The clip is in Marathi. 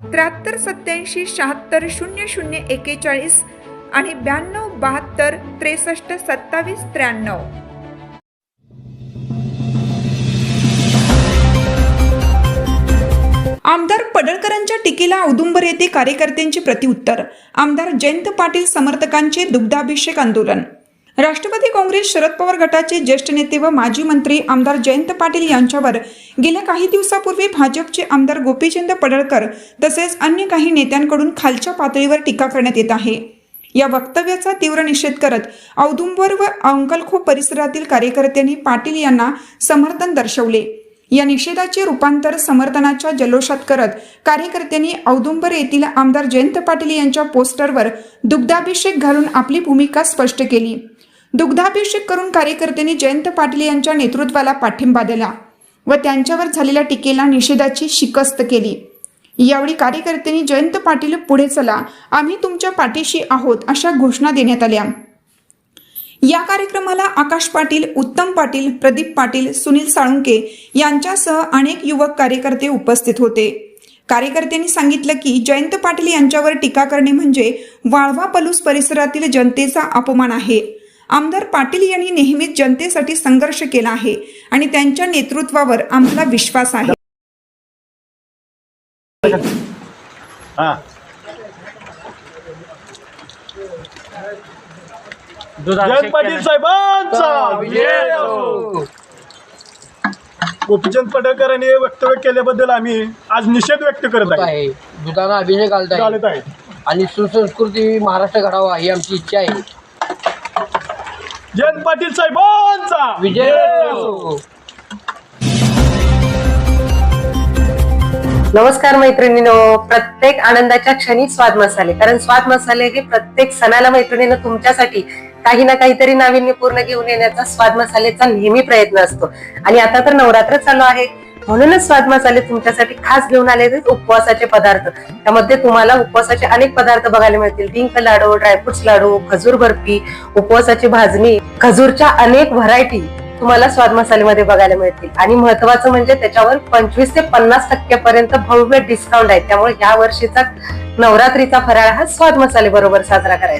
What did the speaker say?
त्र्याहत्तर सत्याऐंशी शहात्तर शून्य शून्य एकेचाळीस आणि ब्याण्णव बहात्तर त्रेसष्ट सत्तावीस त्र्याण्णव. आमदार पडळकरांच्या टीकेला औदुंबर येथे कार्यकर्त्यांचे प्रतिउत्तर आमदार जयंत पाटील समर्थकांचे दुग्धाभिषेक आंदोलन. राष्ट्रवादी काँग्रेस शरद पवार गटाचे ज्येष्ठ नेते व माजी मंत्री आमदार जयंत पाटील यांच्यावर गेल्या काही दिवसापूर्वी भाजपचे आमदार गोपीचंद पडळकर तसेच अन्य काही नेत्यांकडून खालच्या पातळीवर टीका करण्यात येत आहे. या वक्तव्याचा तीव्र निषेध करत औदुंबर व अंकलखो परिसरातील कार्यकर्त्यांनी पाटील यांना समर्थन दर्शवले. या निषेधाचे रूपांतर समर्थनाच्या जल्लोषात करत कार्यकर्त्यांनी औदुंबर येथील आमदार जयंत पाटील यांच्या पोस्टरवर दुग्धाभिषेक घालून आपली भूमिका स्पष्ट केली. दुग्धाभिषेक करून कार्यकर्त्यांनी जयंत पाटील यांच्या नेतृत्वाला पाठिंबा दिला व त्यांच्यावर झालेल्या टीकेला निषेधाची शिकस्त केली. यावेळी कार्यकर्त्यांनी जयंत पाटील पुढे चला आम्ही तुमच्या पाठीशी आहोत अशा घोषणा देण्यात आल्या. या कार्यक्रमाला आकाश पाटील उत्तम पाटील प्रदीप पाटील सुनील साळुंके यांच्यासह अनेक युवक कार्यकर्ते उपस्थित होते. कार्यकर्त्यांनी सांगितलं की जयंत पाटील यांच्यावर टीका करणे म्हणजे वाळवा पलूस परिसरातील जनतेचा अपमान आहे. आमदार पाटील यांनी नेहमीच जनतेसाठी संघर्ष केला आहे आणि त्यांच्या नेतृत्वावर आम्हाला विश्वास आहे. हा. जयंत पाटील साहेबांचा विजय असो. गोपीचंद पडळकर यांनी हे वक्तव्य केल्याबद्दल आम्ही आज निषेध व्यक्त करत आहे. आहे. दुधाला अभिषेक घालत चालत आहे. आणि सुसंस्कृती महाराष्ट्र घडावा ही आमची इच्छा आहे. जयंत पाटील साहेबांचा. विजय असो. नमस्कार मैत्रिणीनो. प्रत्येक आनंदाच्या क्षणी स्वाद मसाले. कारण स्वाद मसाले हे प्रत्येक सणाला मैत्रिणीनं तुमच्यासाठी काही ना काहीतरी नाविन्यपूर्ण घेऊन येण्याचा स्वाद मसालेचा नेहमी प्रयत्न असतो. आणि आता तर नवरात्र चालू आहे. म्हणूनच स्वाद मसाले तुमच्यासाठी खास घेऊन आले उपवासाचे पदार्थ. त्यामध्ये तुम्हाला उपवासाचे अनेक पदार्थ बघायला मिळतील. डिंक लाडू ड्रायफ्रुट्स लाडू खजूर बर्फी उपवासाची भाजणी खजूरच्या अनेक व्हरायटी तुम्हाला स्वाद मसालेमध्ये बघायला मिळतील. आणि महत्वाचं म्हणजे त्याच्यावर पंचवीस ते पन्नास टक्क्यापर्यंत भव्य डिस्काउंट आहे. त्यामुळे या वर्षीचा नवरात्रीचा फराळ हा स्वाद मसाले बरोबर साजरा करायचा.